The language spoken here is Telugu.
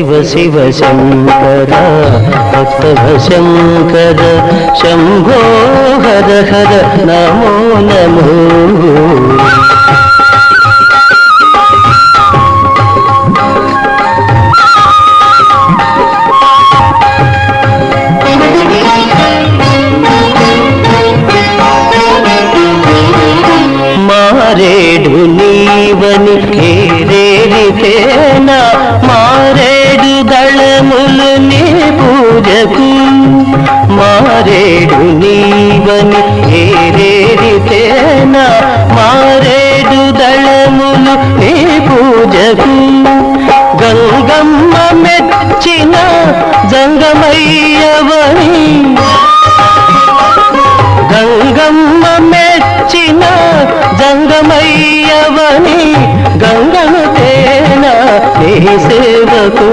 శివ శివ శంకర భక్తవ శంకర శంభో హర హర నమో నమో. మారేడు నీవని ఏరేరితేనా మారేడు దళములు పూజకు మారేడు నీవని ఏరేరితేనా మారేడు దళములు నీ పూజకు గంగమ్మ మెచ్చిన జంగమయ్యవని గంగమ్మ మెచ్చిన జంగమయ్యవని గంగను తేన నీ సేవకు